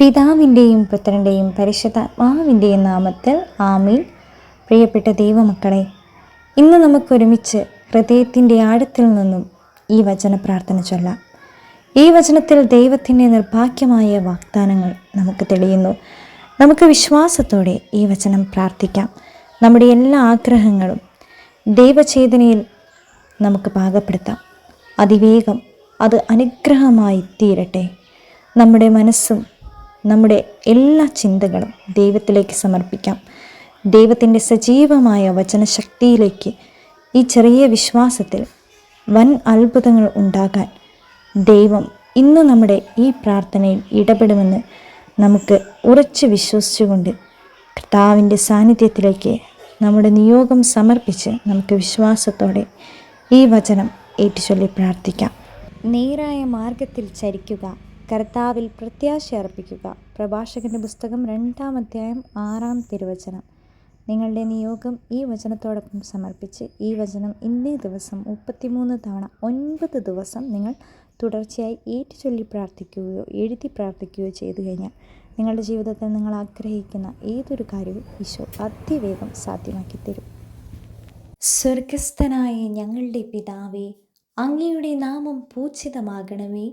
പിതാവിന്റെയും പുത്രന്റെയും പരിശുദ്ധാത്മാവിന്റെയും നാമത്തിൽ ആമീൻ. പ്രിയപ്പെട്ട ദൈവമക്കളെ ഇന്ന് നമുക്കൊരുമിച്ച് ഹൃദയത്തിന്റെ ആഴത്തിൽ നിന്നും ഈ വചന പ്രാർത്ഥന ചൊല്ലാം. ഈ വചനത്തിൽ ദൈവത്തിന്റെ നിർഭാഗ്യമായ വാഗ്ദാനങ്ങൾ നമുക്ക് തെളിയുന്നു. നമുക്ക് വിശ്വാസത്തോടെ ഈ വചനം പ്രാർത്ഥിക്കാം. നമ്മുടെ എല്ലാ ആഗ്രഹങ്ങളും ദൈവചേതനയിൽ നമുക്ക് പാകപ്പെടുത്താം. അതിവേഗം അത് അനുഗ്രഹമായി തീരട്ടെ. നമ്മുടെ മനസ്സും നമ്മുടെ എല്ലാ ചിന്തകളും ദൈവത്തിലേക്ക് സമർപ്പിക്കാം. ദൈവത്തിന്റെ സജീവമായ വചനശക്തിയിലേക്ക് ഈ ചെറിയ വിശ്വാസത്തിൽ വൻ അത്ഭുതങ്ങൾ ഉണ്ടാകാൻ ദൈവം ഇന്ന് നമ്മുടെ ഈ പ്രാർത്ഥനയിൽ ഇടപെടുമെന്ന് നമുക്ക് ഉറച്ച് വിശ്വസിച്ചുകൊണ്ട് കർത്താവിന്റെ സാന്നിധ്യത്തിലേക്ക് നമ്മുടെ നിയോഗം സമർപ്പിച്ച് നമുക്ക് വിശ്വാസത്തോടെ ഈ വചനം ഏറ്റുചൊല്ലി പ്രാർത്ഥിക്കാം. നേരായ മാർഗത്തിൽ ചരിക്കുക. കർത്താവിൽ പ്രത്യാശ അർപ്പിക്കുക പ്രഭാഷകന്റെ പുസ്തകം രണ്ടാം അധ്യായം ആറാം തിരുവചനം. നിങ്ങളുടെ നിയോഗം ഈ വചനത്തോടൊപ്പം സമർപ്പിച്ച് ഈ വചനം ഇന്നേ ദിവസം മുപ്പത്തിമൂന്ന് തവണ ഒൻപത് ദിവസം നിങ്ങൾ തുടർച്ചയായി ഏറ്റുചൊല്ലി പ്രാർത്ഥിക്കുകയോ എഴുതി പ്രാർത്ഥിക്കുകയോ ചെയ്തു കഴിഞ്ഞാൽ നിങ്ങളുടെ ജീവിതത്തിൽ നിങ്ങൾ ആഗ്രഹിക്കുന്ന ഏതൊരു കാര്യവും ഈശോ അതിവേഗം സാധ്യമാക്കി തരും. സ്വർഗസ്ഥനായ ഞങ്ങളുടെ പിതാവേ അങ്ങയുടെ നാമം പൂജിതമാകണമേ.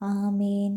ആമേൻ.